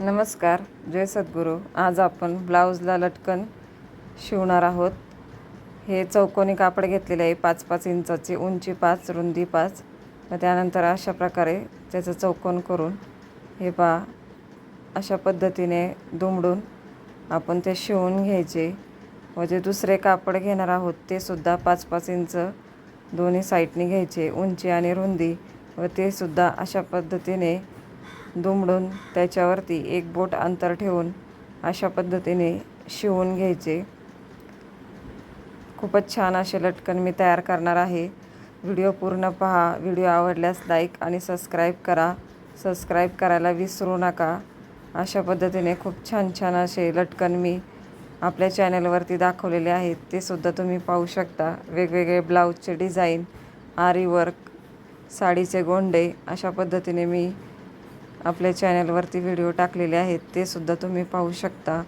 नमस्कार जय सद्गुरू. आज आपण ब्लाऊजला लटकन शिवणार आहोत. हे चौकोनी कापड घेतलेले आहे पाच पाच इंचाची उंची पाच रुंदी पाच. व त्यानंतर अशा प्रकारे त्याचं चौकोन करून हे पा अशा पद्धतीने दुमडून आपण ते शिवून घ्यायचे. व जे दुसरे कापड घेणार आहोत ते सुद्धा पाच पाच इंच दोन्ही साईडने घ्यायचे उंची आणि रुंदी. व ते सुद्धा अशा पद्धतीने दुमडून त्याच्यावरती एक बोट अंतर ठेवून अशा पद्धतीने शिवून घ्यायचे. खूपच छान असे लटकन मी तयार करणार आहे. व्हिडिओ पूर्ण पहा. व्हिडिओ आवडल्यास लाईक आणि सबस्क्राईब करा. सबस्क्राईब करायला विसरू नका. अशा पद्धतीने खूप छान छान असे लटकन मी आपल्या चॅनलवरती दाखवलेले आहेत. ते सुद्धा तुम्ही पाहू शकता. वेगवेगळे ब्लाऊजचे डिझाईन आरी वर्क साडीचे गोंडे अशा पद्धतीने मी आपल्या चॅनलवरती व्हिडिओ टाकलेले आहेत ते सुद्धा तुम्ही पाहू शकता.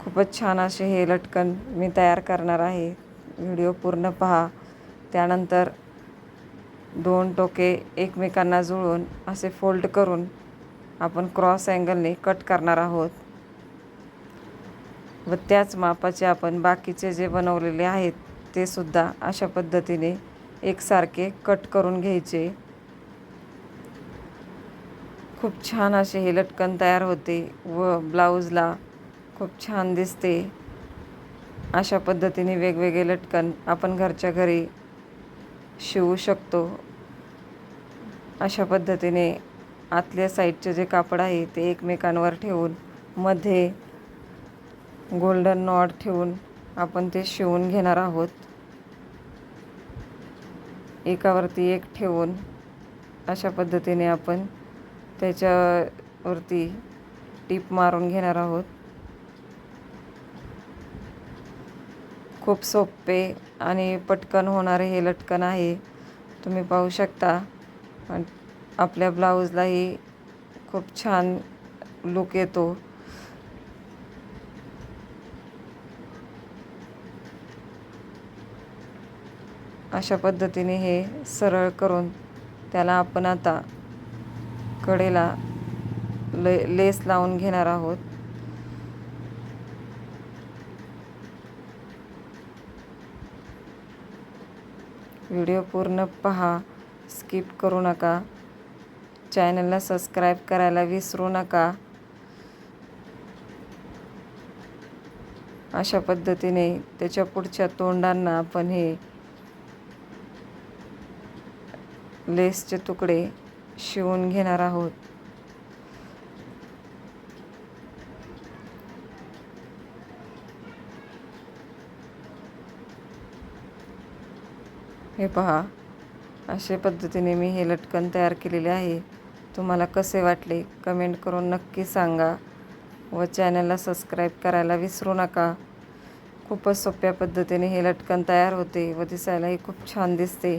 खूपच छान असे हे लटकन मी तयार करणार आहे. व्हिडिओ पूर्ण पहा. त्यानंतर दोन टोके एकमेकांना जुळून असे फोल्ड करून आपण क्रॉस अँगलने कट करणार आहोत. व त्याच मापाचे आपण बाकीचे जे बनवलेले आहेत ते सुद्धा अशा पद्धतीने एकसारखे कट करून घ्यायचे. खूप छान असे हे लटकन तयार होते व ब्लाऊजला खूप छान दिसते. अशा पद्धतीने वेगवेगळे लटकन आपण घरच्या घरी शिवू शकतो. अशा पद्धतीने आतल्या साईडचे जे कापड आहे ते एकमेकांवर ठेवून मध्ये गोल्डन नॉट ठेवून आपण ते शिवून घेणार आहोत. एकावरती एक ठेवून अशा पद्धतीने आपण त्याच्यावरती टीप मारून घेणार आहोत. खूप सोपे आणि पटकन होणारे हे लटकन आहे. तुम्ही पाहू शकता. आपल्या ब्लाऊजलाही खूप छान लुक येतो. अशा पद्धतीने हे सरळ करून त्याला आपण आता कडेला ले लेस लावून घेणार आहोत. व्हिडिओ पूर्ण पहा स्किप करू नका. चॅनलला सबस्क्राईब करायला विसरू नका. अशा पद्धतीने त्याच्या पुढच्या तोंडांना आपण हे लेसचे तुकडे शिवून घेणार आहोत. हे पहा अशा पद्धतीने मी हे लटकन तयार केलेले आहे. तुम्हाला कसे वाटले कमेंट करून नक्की सांगा व चॅनलला सबस्क्राईब करायला विसरू नका. खूपच सोप्या पद्धतीने हे लटकन तयार होते व दिसायलाही खूप छान दिसते.